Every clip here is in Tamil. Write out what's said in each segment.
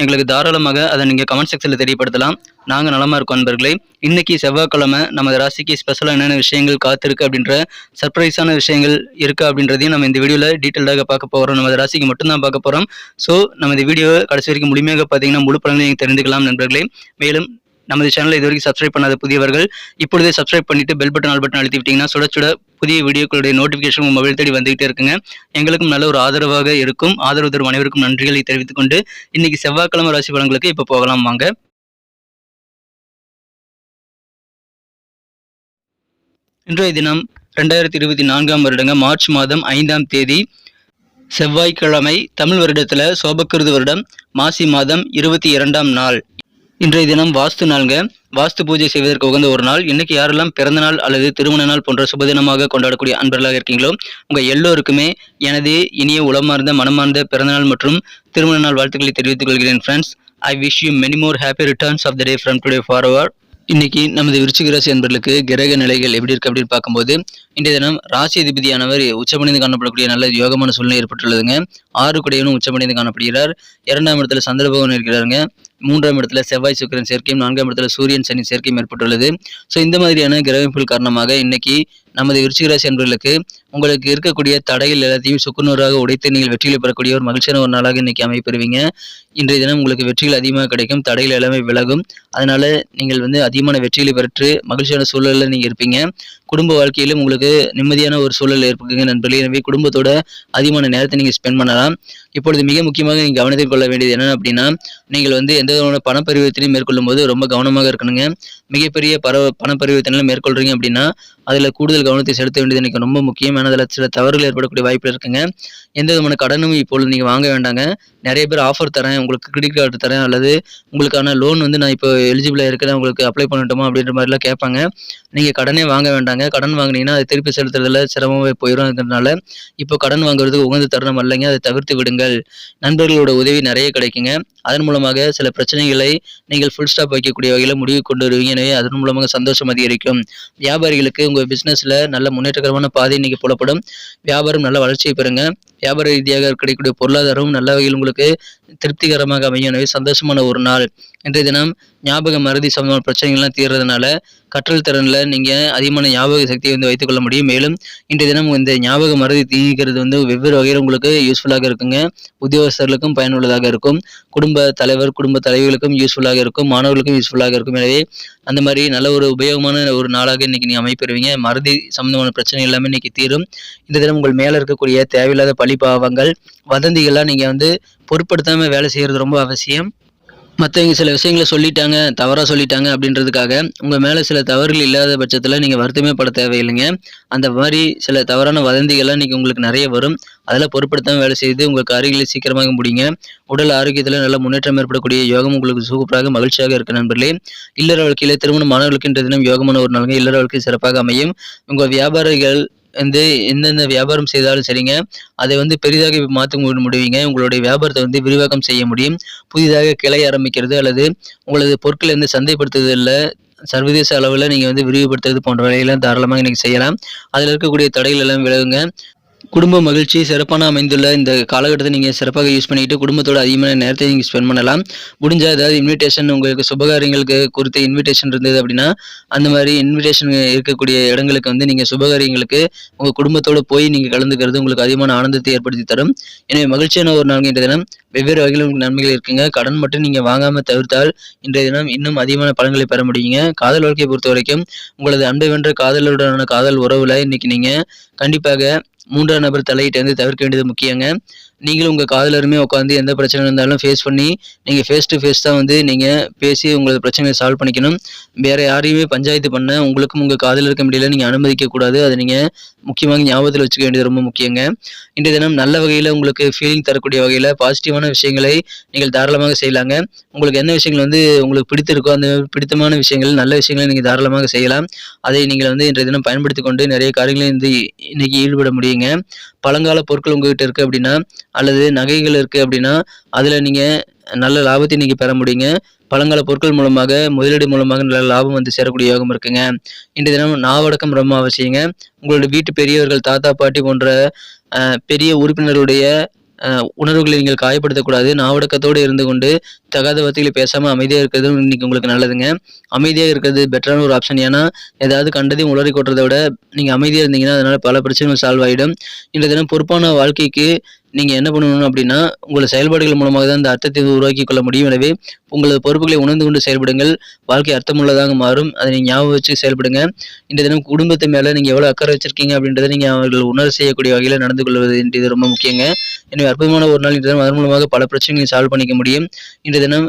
எங்களுக்கு தாராளமாக அதை நீங்கள் கமெண்ட் செக்ஷனில் தெரியப்படுத்தலாம். நாங்கள் நலமாக இருக்கோம் நண்பர்களே இன்றைக்கி செவ்வாய்க்கிழமை நமது ராசிக்கு ஸ்பெஷலாக என்னென்ன விஷயங்கள் காத்திருக்கு அப்படின்ற சர்ப்ரைஸான விஷயங்கள் இருக்குது அப்படின்றதையும் நம்ம இந்த வீடியோவில் டீட்டெயிலாக பார்க்க போகிறோம் நமது ராசிக்கு மட்டும்தான் பார்க்க போகிறோம் ஸோ நம்ம இந்த வீடியோவை கடைசி வரைக்கும் முழுமையாக பார்த்தீங்கன்னா முழு பலன்களை நீங்கள் தெரிந்துக்கலாம் நண்பர்களே மேலும் நமது சேனலை இது வரைக்கும் சப்ஸ்கிரைப் பண்ணாத புதியவர்கள் இப்பொழுதே சப்ஸ்கிரைப் பண்ணிட்டு பெல் பட்டன் ஆல் பட்டன் அழுத்தி விட்டீங்கன்னா சுட சுட புதிய வீடியோக்களுடைய நோட்டிஃபிகேஷன் உங்கள் மொபைல் தேடி வந்துகிட்டே இருக்குங்க. எங்களுக்கும் நல்ல ஒரு ஆதரவாக இருக்கும். ஆதரவு தரும் அனைவருக்கும் நன்றிகளை தெரிவித்துக் கொண்டு இன்னைக்கு செவ்வாய்க்கிழமை ராசி பலன்களுக்கு இப்போ போகலாம் வாங்க. இன்றைய தினம் ரெண்டாயிரத்தி இருபத்தி நான்காம் வருடங்க மார்ச் மாதம் ஐந்தாம் தேதி செவ்வாய்க்கிழமை தமிழ் வருடத்தில் சோபக்கிருது வருடம் மாசி மாதம் இருபத்தி இரண்டாம் நாள். இன்றைய தினம் வாஸ்து நாள்ங்க. வாஸ்து பூஜை செய்வதற்கு உகந்த ஒரு நாள். இன்னைக்கு யாரெல்லாம் பிறந்த நாள் அல்லது திருமண நாள் போன்ற சுபதினமாக கொண்டாடக்கூடிய அன்பர்களாக இருக்கீங்களோ உங்கள் எல்லோருக்குமே எனது இனிய உளமார்ந்த மனமார்ந்த பிறந்தநாள் மற்றும் திருமண நாள் வாழ்த்துக்களை தெரிவித்துக் கொள்கிறேன் friends I wish you many more happy returns of the day from today forward இன்னைக்கு நமது விருச்சிக ராசி அன்பர்களுக்கு கிரக நிலைகள் எப்படி இருக்கு அப்படின்னு பார்க்கும்போது இன்றைய தினம் ராசி அதிபதியானவர் உச்சமடைந்து காணப்படக்கூடிய நல்ல யோகமான சூழ்நிலை ஏற்பட்டுள்ளதுங்க. ஆறு குடையவனும் உச்சமடைந்து காணப்படுகிறார். இரண்டாம் இடத்துல சந்திரபவன் இருக்கிறாருங்க. மூன்றாம் இடத்துல செவ்வாய் சுக்கிரன் சேர்க்கையும் நான்காம் இடத்துல சூரியன் சனி சேர்க்கையும் ஏற்பட்டுள்ளது. ஸோ இந்த மாதிரியான கிரகமைப்புகள் காரணமாக இன்னைக்கு நமது விருச்சிகராசி அன்பர்களுக்கு உங்களுக்கு இருக்கக்கூடிய தடைகள் எல்லாத்தையும் சுக்குநூறாக உடைத்து நீங்கள் வெற்றிகளை பெறக்கூடிய ஒரு மகிழ்ச்சியான ஒரு நாளாக இன்னைக்கு அமைப்பெறுவீங்க இன்றைய தினம் உங்களுக்கு வெற்றிகள் அதிகமாக கிடைக்கும் தடைகள் எல்லாமே விலகும். அதனால நீங்கள் வந்து அதிகமான வெற்றிகளை பெற்று மகிழ்ச்சியான சூழலில் நீங்கள் இருப்பீங்க. குடும்ப வாழ்க்கையிலும் உங்களுக்கு நிம்மதியான ஒரு சூழல் ஏற்படுங்க நண்பர்களே. எனவே குடும்பத்தோட அதிகமான நேரத்தை நீங்கள் ஸ்பெண்ட் பண்ணலாம். இப்பொழுது மிக முக்கியமாக நீங்கள் கவனத்தில் கொள்ள வேண்டியது என்ன அப்படின்னா நீங்கள் வந்து எந்த விதமான பண பரிவர்த்தனையும் மேற்கொள்ளும் போது ரொம்ப கவனமாக இருக்கணுங்க. மிகப்பெரிய பர பண பரிவர்த்தனை மேற்கொள்றீங்க அப்படின்னா அதில் கூடுதல் கவனத்தை செலுத்த வேண்டியது எனக்கு ரொம்ப முக்கியம். ஏன்னா அதில் சில தவறுகள் ஏற்படக்கூடிய வாய்ப்பு இருக்குங்க. எந்த விதமான கடனும் இப்பொழுது நீங்கள் வாங்க வேண்டாங்க. நிறைய பேர் ஆஃபர் தரேன் உங்களுக்கு கிரெடிட் கார்டு தரேன் அல்லது உங்களுக்கான லோன் வந்து நான் இப்போ எலிஜிபிளாக இருக்கிறேன் உங்களுக்கு அப்ளை பண்ணட்டுமா அப்படின்ற மாதிரிலாம் கேட்பாங்க. நீங்கள் கடனே வாங்க வேண்டாங்க. கடன் வாங்கினீங்கன்னா அதை திருப்பி செலுத்துறதுல சிரமமாக போயிடும்ங்கிறதுனால இப்போ கடன் வாங்குறதுக்கு உகந்த தருணம் இல்லைங்க அதை தவிர்த்து விடுங்கள். நண்பர்களோட உதவி நிறைய கிடைக்குங்க. அதன் மூலமாக சில பிரச்சனைகளை நீங்கள் ஃபுல் ஸ்டாப் வைக்கக்கூடிய வகையில் முடிவு கொண்டு வருவீங்க. எனவே அதன் மூலமாக சந்தோஷம் அதிகரிக்கும். வியாபாரிகளுக்கு உங்கள் பிஸ்னஸில் நல்ல முன்னேற்றகரமான பாதை இன்னைக்கு புலப்படும் வியாபாரம் நல்ல வளர்ச்சியை பெறுங்க. வியாபார ரீதியாக கிடைக்கக்கூடிய பொருளாதாரம் நல்ல வகையில் உங்களுக்கு திருப்திகரமாக அமையும். எனவே சந்தோஷமான ஒரு நாள். இன்றைய தினம் ஞாபக மருதி சம்பந்தமான பிரச்சனைகள்லாம் தீர்றதுனால கற்றல் திறனில் நீங்கள் அதிகமான ஞாபக சக்தியை வந்து வைத்துக்கொள்ள முடியும். மேலும் இன்றைய தினம் இந்த ஞாபக மருதி தீங்கிறது வந்து வெவ்வேறு வகையில் உங்களுக்கு யூஸ்ஃபுல்லாக இருக்குங்க. உத்தியோகஸ்தர்களுக்கும் பயனுள்ளதாக இருக்கும். குடும்ப தலைவர் குடும்ப தலைவர்களுக்கும் யூஸ்ஃபுல்லாக இருக்கும். மாணவர்களுக்கும் யூஸ்ஃபுல்லாக இருக்கும். எனவே அந்த மாதிரி நல்ல ஒரு உபயோகமான ஒரு நாளாக இன்றைக்கி நீங்கள் அமைப்பெறுவீங்க. மருதி சம்பந்தமான பிரச்சனை எல்லாமே இன்றைக்கி தீரும். இந்த தினம் உங்கள் மேலே இருக்கக்கூடிய தேவையில்லாத பழிபாவங்கள் வதந்திகள்லாம் நீங்கள் வந்து பொருட்படுத்தாமல் வேலை செய்கிறது ரொம்ப அவசியம். மற்றவங்க சில விஷயங்களை சொல்லிட்டாங்க தவறாக சொல்லிட்டாங்க அப்படின்றதுக்காக உங்கள் மேலே சில தவறுகள் இல்லாத பட்சத்தில் நீங்கள் வருத்தமே பட தேவையில்லைங்க. அந்த மாதிரி சில தவறான வதந்திகள்லாம் இன்றைக்கி உங்களுக்கு நிறைய வரும். அதெல்லாம் பொருட்படுத்தாமல் வேலை செய்து உங்கள் காரியங்களை சீக்கிரமாக முடிங்க. உடல் ஆரோக்கியத்தில் நல்ல முன்னேற்றம் ஏற்படக்கூடிய யோகம் உங்களுக்கு சூப்பராக மகிழ்ச்சியாக இருக்க நண்பர்களே. இல்லற வாழ்க்கையில் திருமணம் மாணவர்களுக்கு இன்றைய தினம் யோகமான ஒரு நாளுங்க. இல்லற வாழ்க்கை சிறப்பாக அமையும். உங்கள் வியாபாரிகள் வந்து எந்தெந்த வியாபாரம் செய்தாலும் சரிங்க. அதை வந்து பெரிதாக மாற்ற முடிவீங்க. உங்களுடைய வியாபாரத்தை வந்து விரிவாக்கம் செய்ய முடியும். புதிதாக கிளை ஆரம்பிக்கிறது அல்லது உங்களது பொருட்களை வந்து சந்தைப்படுத்துதலில். சர்வதேச அளவில் நீங்கள் வந்து விரிவுபடுத்துறது போன்ற வேலையெல்லாம் தாராளமாக நீங்கள் செய்யலாம். அதில் இருக்கக்கூடிய தடைகள் எல்லாம் விலகுங்க. குடும்ப மகிழ்ச்சி சிறப்பான அமைந்துள்ள இந்த காலகட்டத்தை நீங்கள் சிறப்பாக யூஸ் பண்ணிட்டு குடும்பத்தோட அதிகமான நேரத்தை நீங்கள் ஸ்பெண்ட் பண்ணலாம். முடிஞ்ச ஏதாவது இன்விடேஷன் உங்களுக்கு சுபகாரியங்களுக்கு குறித்த இன்விடேஷன் இருந்தது அப்படின்னா அந்த மாதிரி இன்விடேஷன் இருக்கக்கூடிய இடங்களுக்கு வந்து நீங்கள் சுபகாரியங்களுக்கு உங்கள் குடும்பத்தோடு போய் நீங்கள் கலந்துக்கிறது உங்களுக்கு அதிகமான ஆனந்தத்தை ஏற்படுத்தி தரும். எனவே மகிழ்ச்சியான ஒரு நாள் இன்றைய தினம். வெவ்வேறு வகையில் உங்களுக்கு நன்மைகள் இருக்குங்க. கடன் மட்டும் நீங்கள் வாங்காமல் தவிர்த்தால் இன்றைய தினம் இன்னும் அதிகமான பலன்களை பெற முடியுங்க. காதல் வாழ்க்கையை பொறுத்த வரைக்கும் உங்களது அன்பை வென்ற காதலுடனான காதல் உறவுல இன்னைக்கு நீங்கள் கண்டிப்பாக மூன்றாம் நபர் தலையிட்டு வந்து தவிர்க்க வேண்டியது முக்கியங்க. நீங்களும் உங்கள் காதலருமே உட்காந்து எந்த பிரச்சனை இருந்தாலும் ஃபேஸ் பண்ணி நீங்கள் ஃபேஸ் டு ஃபேஸ் தான் வந்து நீங்கள் பேசி உங்களது பிரச்சனையை சால்வ் பண்ணிக்கணும். வேறு யாரையுமே பஞ்சாயத்து பண்ண உங்களுக்கும் உங்கள் காதலருக்கும் இடையில நீங்கள் அனுமதிக்கக்கூடாது அதை நீங்கள் முக்கியமாக ஞாபகத்தில் வச்சுக்க வேண்டியது ரொம்ப முக்கியங்க. இன்றைய தினம் நல்ல வகையில் உங்களுக்கு ஃபீலிங் தரக்கூடிய வகையில் பாசிட்டிவான விஷயங்களை நீங்கள் தாராளமாக செய்யலாங்க. உங்களுக்கு என்ன விஷயங்கள் வந்து உங்களுக்கு பிடித்திருக்கோ அந்த பிடித்தமான விஷயங்கள் நல்ல விஷயங்களை நீங்கள் தாராளமாக செய்யலாம். அதை நீங்கள் வந்து இன்றைய தினம் பயன்படுத்தி கொண்டு நிறைய காரியங்களையும் வந்து இன்னைக்கு ஈடுபட முடியுங்க. பழங்கால பொருட்கள் உங்ககிட்ட இருக்குது அப்படின்னா அல்லது நகைகள் இருக்குது அப்படின்னா அதில் நீங்கள் நல்ல லாபத்தை நீங்கள் பெற முடியுங்க. பழங்கால பொருட்கள் மூலமாக முதலீடு மூலமாக நல்ல லாபம் வந்து சேரக்கூடிய யோகம் இருக்குங்க. இன்றைய தினம் நாவடக்கம் ரொம்ப அவசியங்க. உங்களுடைய வீட்டு பெரியவர்கள் தாத்தா பாட்டி போன்ற பெரிய உறுப்பினருடைய உணர்வுகளை நீங்கள் காயப்படுத்தக்கூடாது. நாவடக்கத்தோடு இருந்து கொண்டு தகாத வார்த்தைகளை பேசாமல் அமைதியாக இருக்கிறது இன்னைக்கு உங்களுக்கு நல்லதுங்க. அமைதியாக இருக்கிறது பெட்டரான ஒரு ஆப்ஷன் ஏன்னா ஏதாவது கண்டதையும் உளறி கொட்டுறதை விட நீங்கள் அமைதியாக இருந்தீங்கன்னா அதனால் பல பிரச்சனைகள் சால்வ் ஆகிடும் இன்றைய தினம் பொறுப்பான வாழ்க்கைக்கு நீங்கள் என்ன பண்ணணும் அப்படின்னா உங்களை செயல்பாடுகள் மூலமாக தான் இந்த அர்த்தத்தை உருவாக்கி கொள்ள முடியும். எனவே உங்களது பொறுப்புகளை உணர்ந்து கொண்டு செயல்படுங்கள். வாழ்க்கை அர்த்தமுள்ளதாக மாறும். அதை நீங்கள் ஞாபகம் வச்சு செயல்படுங்க. இந்த தினம் குடும்பத்து மேலே நீங்கள் எவ்வளோ அக்கறை வச்சிருக்கீங்க அப்படின்றத நீங்கள் அவர்கள் உணர்வு செய்யக்கூடிய வகையில் நடந்து கொள்வது இது ரொம்ப முக்கியங்க. எனவே அற்புதமான ஒரு நாள் இந்த தினம் அதன் மூலமாக பல பிரச்சனைகளை சால்வ் பண்ணிக்க முடியும். இந்த தினம்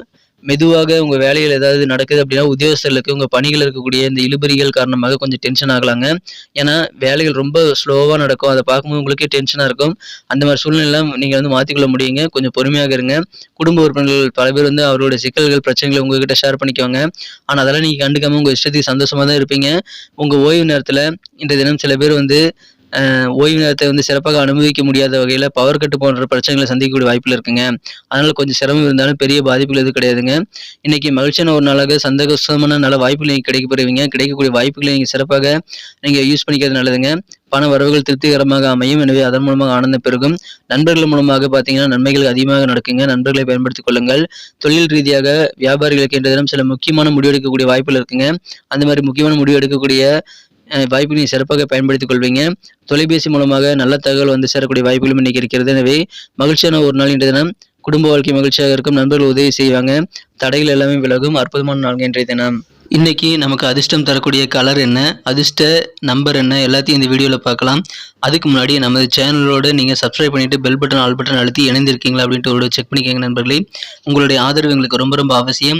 மெதுவாக உங்கள் வேலையில் ஏதாவது நடக்குது அப்படின்னா உத்தியோகஸ்தர்களுக்கு உங்கள் பணிகள் இருக்கக்கூடிய இந்த இழுபறிகள் காரணமாக கொஞ்சம் டென்ஷன் ஆகலாங்க. ஏன்னா வேலைகள் ரொம்ப ஸ்லோவாக நடக்கும். அதை பார்க்கும்போது உங்களுக்கே டென்ஷனாக இருக்கும். அந்த மாதிரி சூழ்நிலை நீங்கள் வந்து மாற்றிக்கொள்ள முடியுங்க. கொஞ்சம் பொறுமையாக இருங்க. குடும்ப உறுப்பினர்கள் பல பேர் வந்து அவரோட சிக்கல்கள் பிரச்சனைகளை உங்ககிட்ட ஷேர் பண்ணிக்குவாங்க. ஆனால் அதெல்லாம் நீங்கள் கண்டுக்காம உங்கள் இஷ்டத்துக்கு சந்தோஷமாக தான் இருப்பீங்க. உங்கள் ஓய்வு நேரத்தில் இன்றைய தினம் சில பேர் வந்து ஓய்வு நேரத்தை வந்து சிறப்பாக அனுபவிக்க முடியாத வகையில் பவர் கட்டு போன்ற பிரச்சனைகளை சந்திக்கக்கூடிய வாய்ப்பில் இருக்குங்க. அதனால் கொஞ்சம் சிரமம் இருந்தாலும் பெரிய பாதிப்புகள் எதுவும் கிடையாதுங்க. இன்றைக்கி மகிழ்ச்சியான ஒரு நாளாக சந்தோஷமான நல்ல வாய்ப்புகள் நீங்கள் கிடைக்க பெறுவீங்க கிடைக்கக்கூடிய வாய்ப்புகளை நீங்கள் சிறப்பாக நீங்கள் யூஸ் பண்ணிக்கிறது நல்லதுங்க. பண வரவுகள் திருப்திகரமாக அமையும். எனவே அதன் மூலமாக ஆனந்தம் பெருகும். நண்பர்கள் மூலமாக பார்த்தீங்கன்னா நன்மைகள் அதிகமாக நடக்குங்க. நண்பர்களை பயன்படுத்திக் கொள்ளுங்கள். தொழில் ரீதியாக வியாபாரிகளுக்கு இன்றைய தினம் சில முக்கியமான முடிவு எடுக்கக்கூடிய வாய்ப்புகள் இருக்குங்க. அந்த மாதிரி முக்கியமான முடிவு எடுக்கக்கூடிய வாய்ப்பை நீங்கள் சிறப்பாக பயன்படுத்திக் கொள்வீங்க தொலைபேசி மூலமாக நல்ல தகவல் வந்து சேரக்கூடிய வாய்ப்புகளும் இன்னைக்கு இருக்கிறது. எனவே மகிழ்ச்சியான ஒரு நாள் இன்றைய தினம். குடும்ப வாழ்க்கை மகிழ்ச்சியாக இருக்கும். நண்பர்கள் உதவி செய்வாங்க. தடைகள் எல்லாமே விலகும். அற்புதமான நாள் இன்றைய தினம். இன்றைக்கி நமக்கு அதிர்ஷ்டம் தரக்கூடிய கலர் என்ன? அதிர்ஷ்ட நம்பர் என்ன? எல்லாத்தையும் இந்த வீடியோவில் பார்க்கலாம். அதுக்கு முன்னாடி நமது சேனலோடு நீங்கள் சப்ஸ்கிரைப் பண்ணிவிட்டு பெல் பட்டன் ஆல் பட்டன் அழுத்தி இணைந்திருக்கீங்களா அப்படின்ட்டு ஒரு செக் பண்ணிக்கோங்க நண்பர்களே. உங்களுடைய ஆதரவு எங்களுக்கு ரொம்ப ரொம்ப அவசியம்.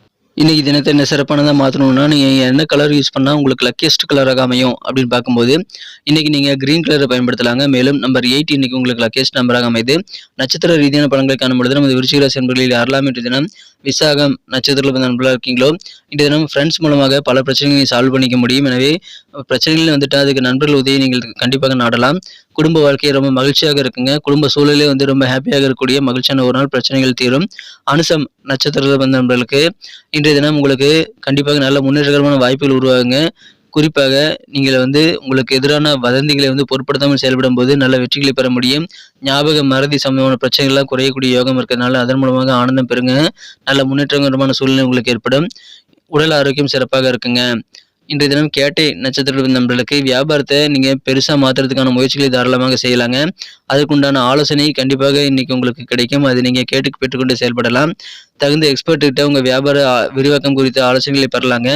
இன்னைக்கு தினத்தை என்ன சிறப்பானதாக மாற்றணும்னா நீங்கள் என்ன கலர் யூஸ் பண்ணால் உங்களுக்கு லக்கியஸ்ட் கலராக அமையும் அப்படின்னு பார்க்கும்போது இன்னைக்கு நீங்கள் க்ரீன் கலரை பயன்படுத்தலாங்க. மேலும் நம்பர் எயிட் இன்னைக்கு உங்களுக்கு லக்கியஸ்ட் நம்பராக அமைது. நட்சத்திர ரீதியான படங்களை காணும்பொழுது நமது விருச்சிகராசி நண்பர்களில் யாரெல்லாம் தினம் விசாகம் நட்சத்திரத்தில் பிறந்த நண்பர்களாக இருக்கீங்களோ இன்றைய தினம் ஃப்ரெண்ட்ஸ் மூலமாக பல பிரச்சனைகளை சால்வ் பண்ணிக்க முடியும். எனவே பிரச்சனைகள் வந்துட்டு அதுக்கு நண்பர்கள் உதவி நீங்கள் கண்டிப்பாக நாடலாம். குடும்ப வாழ்க்கையை ரொம்ப மகிழ்ச்சியாக இருக்குங்க. குடும்ப சூழலே வந்து ரொம்ப ஹாப்பியாக இருக்கக்கூடிய மகிழ்ச்சியான ஒரு நாள் பிரச்சனைகள் தீரும். அனுசம் நட்சத்திரத்தில் வந்த நண்பர்களுக்கு இன்றைய தினம் உங்களுக்கு கண்டிப்பாக நல்ல முன்னேற்றகரமான வாய்ப்புகள் உருவாகுங்க. குறிப்பாக நீங்கள் வந்து உங்களுக்கு எதிரான வதந்திகளை வந்து பொருட்படுத்தாமல் செயல்படும் போது நல்ல வெற்றிகளை பெற முடியும். ஞாபக மறதி சம்பந்தமான பிரச்சனைகள்லாம் குறையக்கூடிய யோகம் இருக்கிறதுனால அதன் மூலமாக ஆனந்தம் பெறுங்க. நல்ல முன்னேற்றகரமான சூழ்நிலை உங்களுக்கு ஏற்படும். உடல் ஆரோக்கியம் சிறப்பாக இருக்குங்க. இன்றைய தினம் கேட்டை நட்சத்திர நண்பர்களுக்கு வியாபாரத்தை நீங்கள் பெருசாக மாற்றுறதுக்கான முயற்சிகளை தாராளமாக செய்யலாங்க. அதுக்குண்டான ஆலோசனை கண்டிப்பாக இன்னைக்கு உங்களுக்கு கிடைக்கும். அது நீங்கள் கேட்டு பெற்றுக்கொண்டு செயல்படலாம். தகுந்த எக்ஸ்பர்ட்டுக்கிட்ட உங்கள் வியாபார விரிவாக்கம் குறித்த ஆலோசனைகளை பெறலாங்க.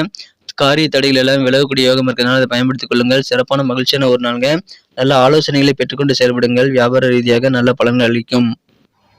காரிய தடைகள் எல்லாம் விலகக்கூடிய யோகம் இருக்கிறதுனால அதை பயன்படுத்திக் கொள்ளுங்கள். சிறப்பான மகிழ்ச்சியான ஒரு நாளுங்க. நல்ல ஆலோசனைகளை பெற்றுக்கொண்டு செயல்படுங்கள். வியாபார ரீதியாக நல்ல பலன்கள் அளிக்கும்.